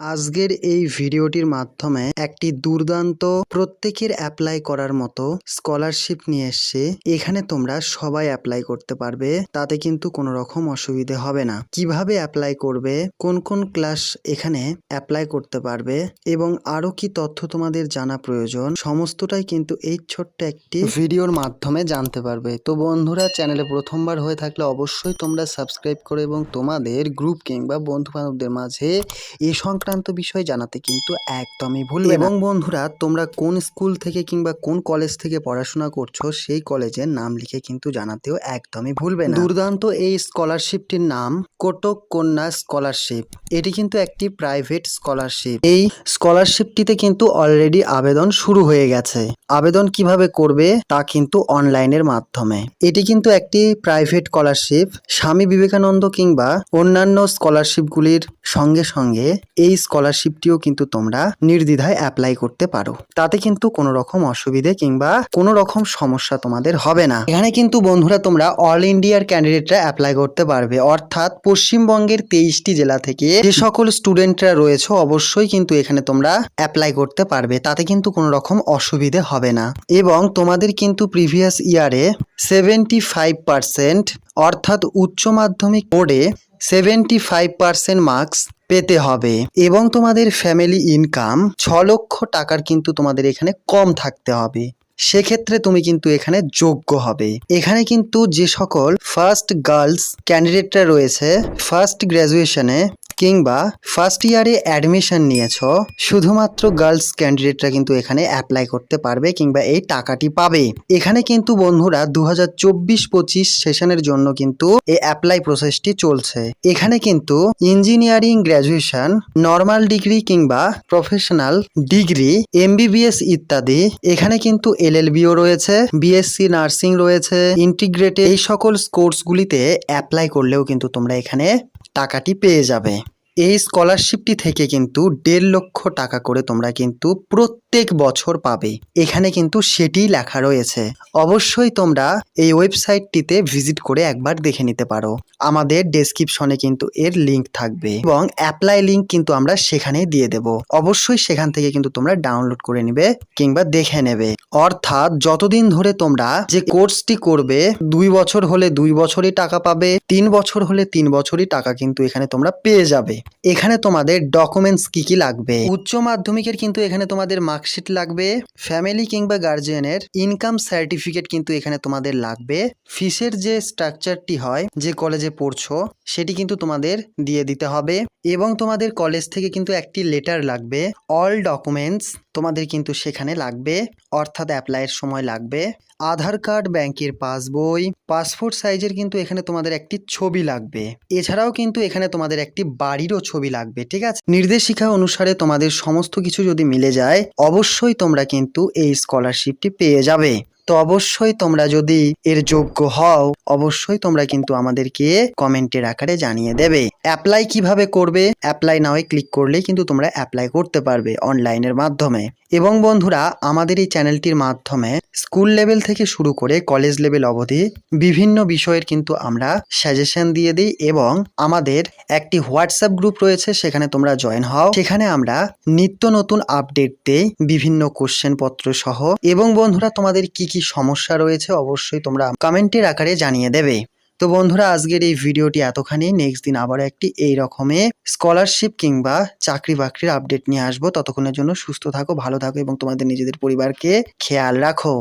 আজকের এই ভিডিওটির মাধ্যমে একটি দুর্দান্ত প্রত্যেকের অ্যাপ্লাই করার মতো স্কলারশিপ নিয়ে এসছে। এখানে তোমরা সবাই অ্যাপ্লাই করতে পারবে, তাতে কিন্তু কোনো রকম অসুবিধে হবে না। কীভাবে অ্যাপ্লাই করবে, কোন কোন ক্লাস এখানে অ্যাপ্লাই করতে পারবে, এবং আরও কি তথ্য তোমাদের জানা প্রয়োজন, সমস্তটাই কিন্তু এই ছোট্ট একটি ভিডিওর মাধ্যমে জানতে পারবে। তো বন্ধুরা চ্যানেলে প্রথমবার হয়ে থাকলে অবশ্যই তোমরা সাবস্ক্রাইব করে এবং তোমাদের গ্রুপ কিংবা বন্ধু বান্ধবদের মাঝে এ সংক্রান্ত বিষয় জানাতে কিন্তু একদমই ভুল এবং বন্ধুরা তোমরা কোন স্কুল থেকে কিংবা কোন কলেজ থেকে পড়াশোনা করছ সেই কলেজের নাম লিখে কিন্তু জানাতেও একদমই ভুলবে না। দুর্দান্ত এই স্কলারশিপটির নাম কোটক কন্যা স্কলারশিপ এটি কিন্তু একটি প্রাইভেট স্কলারশিপ এই স্কলারশিপটিতে কিন্তু অলরেডি আবেদন শুরু হয়ে গেছে। আবেদন কীভাবে করবে তা কিন্তু অনলাইনের মাধ্যমে। এটি কিন্তু একটি প্রাইভেট স্কলারশিপ স্বামী বিবেকানন্দ কিংবা অন্যান্য স্কলারশিপগুলির সঙ্গে সঙ্গে এই স্কলারশিপটিও কিন্তু তোমরা নির্দ্বিধায় অ্যাপ্লাই করতে পারো। তাতে কিন্তু কোনো রকম অসুবিধে কিংবা কোনো রকম সমস্যা তোমাদের হবে না। এখানে কিন্তু বন্ধুরা তোমরা অল ইন্ডিয়ার ক্যান্ডিডেটরা অ্যাপ্লাই করতে পারবে। অর্থাৎ পশ্চিমবঙ্গের তেইশটি জেলা থেকে যে সকল স্টুডেন্টরা রয়েছে, অবশ্যই কিন্তু এখানে তোমরা অ্যাপ্লাই করতে পারবে। তাতে কিন্তু কোনো রকম অসুবিধে হবে না। এবং তোমাদের কিন্তু প্রিভিয়াস ইয়ারে সেভেন্টি ফাইভ পার্সেন্ট অর্থাৎ উচ্চ মাধ্যমিক বোর্ডে সেভেন্টি ফাইভ পার্সেন্ট মার্কস পেতে হবে। এবং তোমাদের ফ্যামিলি ইনকাম ছ লক্ষ টাকার কিন্তু তোমাদের এখানে কম থাকতে হবে। সেক্ষেত্রে তুমি কিন্তু এখানে যোগ্য হবে। এখানে কিন্তু যে সকল ফার্স্ট গার্লস ক্যান্ডিডেটরা রয়েছে ফার্স্ট গ্র্যাজুয়েশনে কিংবা ফার্স্ট ইয়ারে অ্যাডমিশন নিয়েছ, শুধুমাত্র গার্লস ক্যান্ডিডেটরা কিন্তু এখানে অ্যাপ্লাই করতে পারবে কিংবা এই টাকাটি পাবে। এখানে কিন্তু বন্ধুরা দু হাজার চব্বিশ পঁচিশ সেশনের জন্য কিন্তু এই অ্যাপ্লাই প্রসেসটি চলছে। এখানে কিন্তু ইঞ্জিনিয়ারিং গ্র্যাজুয়েশন নর্মাল ডিগ্রি কিংবা প্রফেশনাল ডিগ্রি এমবিবিএস ইত্যাদি। এখানে কিন্তু এলএলবিও রয়েছে বিএসসি নার্সিং রয়েছে ইন্টিগ্রেটেড এই সকল কোর্সগুলিতে অ্যাপ্লাই করলেও কিন্তু তোমরা এখানে টাকাটি পেয়ে যাবে। এই স্কলারশিপটি থেকে কিন্তু দেড় লক্ষ টাকা করে তোমরা কিন্তু প্রত্যেক বছর পাবে। এখানে কিন্তু সেটি লেখা রয়েছে। অবশ্যই তোমরা এই ওয়েবসাইটটিতে ভিজিট করে একবার দেখে নিতে পারো। আমাদের ডেসক্রিপশনে কিন্তু এর লিংক থাকবে এবং অ্যাপ্লাই লিংক কিন্তু আমরা সেখানেই দিয়ে দেব। অবশ্যই সেখান থেকে কিন্তু তোমরা ডাউনলোড করে নিবে কিংবা দেখে নেবে। অর্থাৎ যতদিন ধরে তোমরা যে কোর্সটি করবে, দুই বছর হলে দুই বছরই টাকা পাবে, তিন বছর হলে তিন বছরই টাকা কিন্তু এখানে তোমরা পেয়ে যাবে। এখানে তোমাদের ডকুমেন্টস কি কি লাগবে? উচ্চ মাধ্যমিকের কিন্তু এখানে তোমাদের মার্কশিট লাগবে ফ্যামিলি কিংবা গার্জিয়ানের ইনকাম সার্টিফিকেট কিন্তু এখানে তোমাদের লাগবে ফিসের যে স্ট্রাকচারটি হয়, যে কলেজে পড়ছো, সেটি কিন্তু তোমাদের দিয়ে দিতে হবে এবং তোমাদের কলেজ থেকে কিন্তু একটি লেটার লাগবে অল ডকুমেন্টস তোমাদের কিন্তু সেখানে লাগবে, অর্থাৎ অ্যাপ্লাইয়ের সময় লাগবে। আধার কার্ড, ব্যাংকের পাসবই, পাসপোর্ট সাইজের কিন্তু এখানে তোমাদের একটি ছবি লাগবে। এছাড়াও কিন্তু এখানে তোমাদের একটি বাড়িরও ছবি লাগবে, ঠিক আছে? নির্দেশিকা অনুসারে তোমাদের সমস্ত কিছু যদি মিলে যায়, অবশ্যই তোমরা কিন্তু এই স্কলারশিপটি পেয়ে যাবে। তো অবশ্যই তোমরা যদি এর যোগ্য হও, অবশ্যই তোমরা কিন্তু আমাদেরকে কমেন্টের আকারে জানিয়ে দেবে। অ্যাপ্লাই কীভাবে করবে? অ্যাপ্লাই নাওয়ে ক্লিক করলেই কিন্তু তোমরা অ্যাপ্লাই করতে পারবে অনলাইনের মাধ্যমে। এবং বন্ধুরা, আমাদের এই চ্যানেলটির মাধ্যমে স্কুল লেভেল থেকে শুরু করে কলেজ লেভেল অবধি বিভিন্ন বিষয়ের কিন্তু আমরা সাজেশন দিয়ে দিই এবং আমাদের একটি হোয়াটসঅ্যাপ গ্রুপ রয়েছে, সেখানে তোমরা জয়েন হও। সেখানে আমরা নিত্য নতুন আপডেট দেই, বিভিন্ন কোশ্চেন পত্র সহ। এবং বন্ধুরা, তোমাদের কি কি সমস্যা রয়েছে অবশ্যই তোমরা কমেন্টের আকারে জানিয়ে দেবে। তো বন্ধুরা, আজকের এই ভিডিওটি এতখানি। নেক্সট দিন আবার একটি এই রকমে স্কলারশিপ কিংবা চাকরি বাকরির আপডেট নিয়ে আসব। ততক্ষণের জন্য সুস্থ থাকো, ভালো থাকো এবং তোমাদের নিজেদের পরিবারকে খেয়াল রাখো।